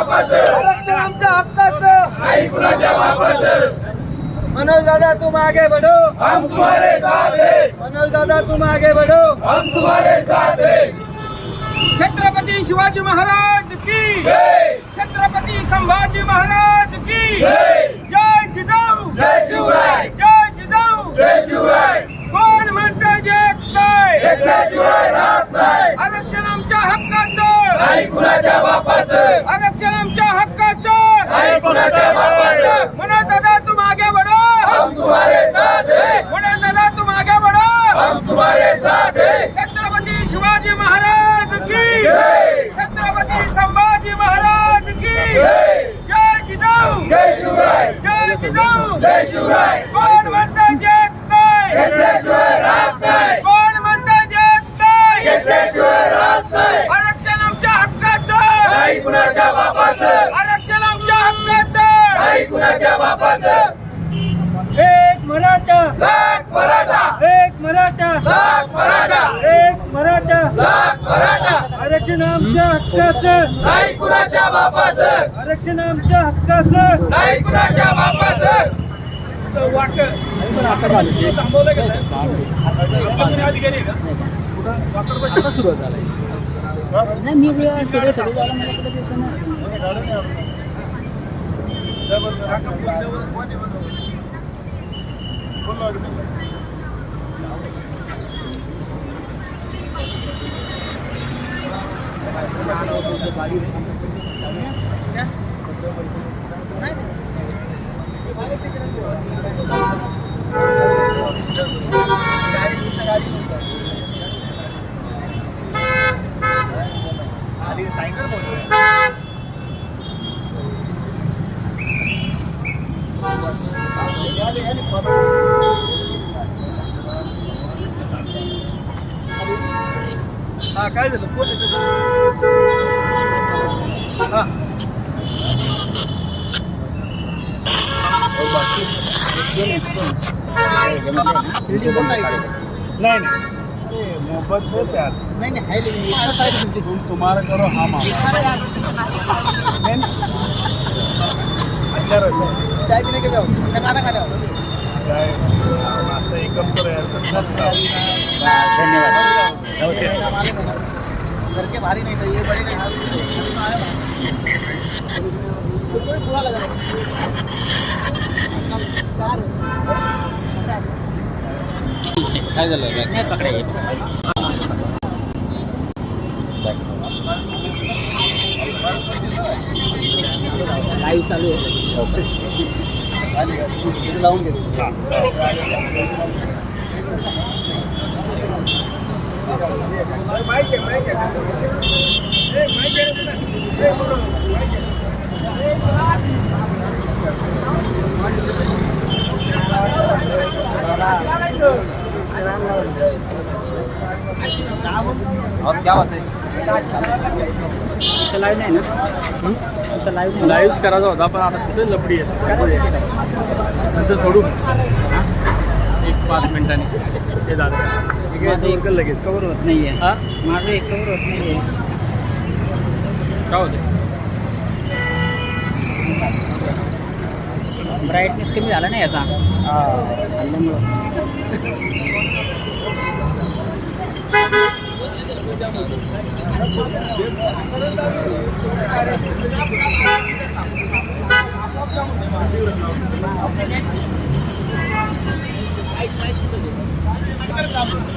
आरक्षण आमच्या हक्काचं. नाही कुणाच्या बापाचं मनोज दादा तुम आगे बढ़ो. हम तुम्हारे साथ है. मनोज दादा तुम आगे बढ़ो. हम तुम्हारे साथ है. छत्रपती शिवाजी महाराज की जय. छत्रपती संभाजी महाराज की जय. जय जिजाऊ. जय शिवराय. जय जिजाऊ. जय शिवराय. कोण म्हणतं येत नाही घेतल्याशिवाय राहत नाही. आरक्षण आमच्या नाही कुणाच्या बापाचं? आरक्षण आमच्या हक्काचं. नाही कुणाच्या बापाचं? दादा तुम आगे बढ़ो हम तुम्हारे साथ है. दादा तुम आगे बढ़ो हम तुम्हारे साथ है. छत्रपती शिवाजी महाराज की छत्रपती संभाजी महाराज की जय. जिजाऊ. जय शिवराय. जय जिजाऊ. जय शिवराय. कोण येत नाही नाही कुणाच्या बापाचं? आरक्षण आमच्या हक्काचं. नाही कुणाच्या बापाचं? एक मराठा. लाख मराठा. एक मराठा. लाख मराठा. एक मराठा. लाख मराठा. आरक्षण आमच्या हक्काचं. नाही कुणाच्या बापाचं? आरक्षण आमच्या हक्काचं. नाही कुणाच्या बापाचं? नाही मी बी सगळे सगळे मला कुठे दिसत नाही हा काय झालं? कोण हा. नाही नाही. नाही आहे लेकिन इतना टाइम तुमची तुम तुम्हारा करो हम हमारा अच्छा रहता है चाय पीने के लिए आओ खाना खाने आओ। धन्यवाद. ओके. घर के भारी नहीं था ये बड़े नहीं. कोई बुरा लगा काय झालं? नाही पकडे लाईव्ह चालू आहे लावून घेतो और क्या होते लाईव्ह नाही ना? तुमचं लाईव्ह लाईव्ह करायचा होता पण आता कुठे लपडी आहे? नंतर सोडू? एक पाच मिनिटांनी. ते एक लगेच. कवर होत हा? माझं एक कवर होत होते ब्राईटनेस कमी झाला नाही याचा. हल्ल्यामुळं Thank you.